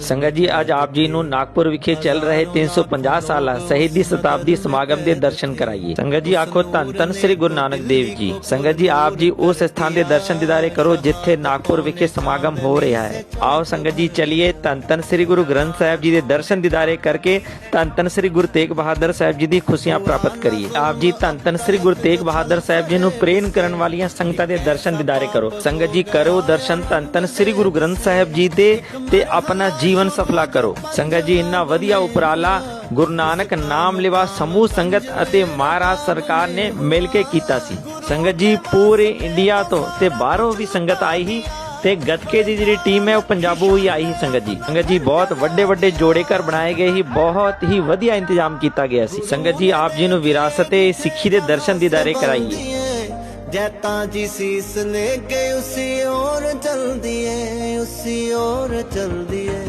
ਸੰਗਤ ਜੀ, ਅੱਜ ਆਪ ਜੀ ਨੂੰ ਨਾਗਪੁਰ ਵਿਖੇ ਚੱਲ ਰਹੇ 350 ਸਾਲਾ ਸ਼ਹੀਦੀ ਸ਼ਤਾਬਦੀ ਸਮਾਗਮ ਦੇ ਦਰਸ਼ਨ ਕਰਾਈਏ। ਸੰਗਤ ਜੀ, ਆਖੋ ਧੰਨ ਧੰਨ ਸ੍ਰੀ ਗੁਰੂ ਨਾਨਕ ਦੇਵ ਜੀ। ਸੰਗਤ ਜੀ, ਆਪ ਜੀ ਉਸ ਸਥਾਨ ਦੇ ਦਰਸ਼ਨ ਦਿਦਾਰੇ ਕਰੋ ਜਿੱਥੇ ਨਾਗਪੁਰ ਵਿਖੇ ਸਮਾਗਮ ਹੋ ਰਿਹਾ ਹੈ। ਆਓ ਸੰਗਤ ਜੀ, ਚਲਿਏ ਧੰਨ ਧੰਨ ਸ੍ਰੀ ਗੁਰੂ ਗ੍ਰੰਥ ਸਾਹਿਬ ਜੀ ਦੇ ਦਰਸ਼ਨ ਦਿਦਾਰੇ ਕਰਕੇ ਧੰਨ ਧੰਨ ਸ੍ਰੀ ਗੁਰੂ ਤੇਗ ਬਹਾਦਰ ਸਾਹਿਬ ਜੀ ਦੀ ਖੁਸ਼ੀਆਂ ਪ੍ਰਾਪਤ ਕਰੀਏ। ਆਪ ਜੀ, ਧੰਨ ਧੰਨ ਸ੍ਰੀ ਗੁਰੂ ਤੇਗ ਬਹਾਦਰ ਸਾਹਿਬ ਜੀ ਨੂੰ ਪ੍ਰੇਮ ਕਰਨ ਵਾਲੀਆਂ ਸੰਗਤਾਂ ਦੇ ਦਰਸ਼ਨ ਦਿਦਾਰੇ ਕਰੋ। ਸੰਗਤ ਜੀ, ਕਰੋ ਦਰਸ਼ਨ ਧੰਨ ਧੰਨ ਸ੍ਰੀ ਗੁਰੂ ਗ੍ਰੰਥ ਸਾਹਿਬ ਜੀ ਦੇ ਤੇ ਆਪਣਾ ਜੀਵਨ ਸਫਲਾ ਕਰੋ। ਸੰਗਤ ਜੀ, ਇੰਨਾ ਵਧੀਆ ਉਪਰਾਲਾ ਗੁਰੂ ਨਾਨਕ ਨਾਮ ਲਿਵਾ ਸਮੂਹ ਸੰਗਤ ਅਤੇ ਮਹਾਰਾਜ ਸਰਕਾਰ ਨੇ ਮਿਲ ਕੇ ਕੀਤਾ ਸੀ। ਸੰਗਤ ਜੀ, ਪੂਰੇ ਇੰਡੀਆ ਤੋਂ ਤੇ ਬਾਹਰੋਂ ਵੀ ਸੰਗਤ ਆਈ ਹੀ ਤੇ ਗੱਤਕੇ ਦੀ ਜਿਹੜੀ ਟੀਮ ਹੈ, ਉਹ ਪੰਜਾਬੋਂ ਹੀ ਆਈ ਸੀ ਸੰਗਤ ਜੀ। ਸੰਗਤ ਜੀ, ਬਹੁਤ ਵੱਡੇ ਵੱਡੇ ਜੋੜੇ ਘਰ ਬਣਾਏ ਗਏ ਸੀ, ਬਹੁਤ ਹੀ ਵਧੀਆ ਇੰਤਜ਼ਾਮ ਕੀਤਾ ਗਿਆ ਸੀ। ਸੰਗਤ ਜੀ, ਆਪ ਜੀ ਨੂੰ ਵਿਰਾਸਤ ਤੇ ਸਿੱਖੀ ਦੇ ਦਰਸ਼ਨ ਦੀਦਾਰੇ ਕਰਾਈਏ। ਜੈਤਾ ਜੀ ਸੀਸ ਲੈ ਕੇ ਉਸੇ ਔਰ ਚਲਦੀ ਏ, ਉਸੇ ਔਰ ਚਲਦੀ ਏ।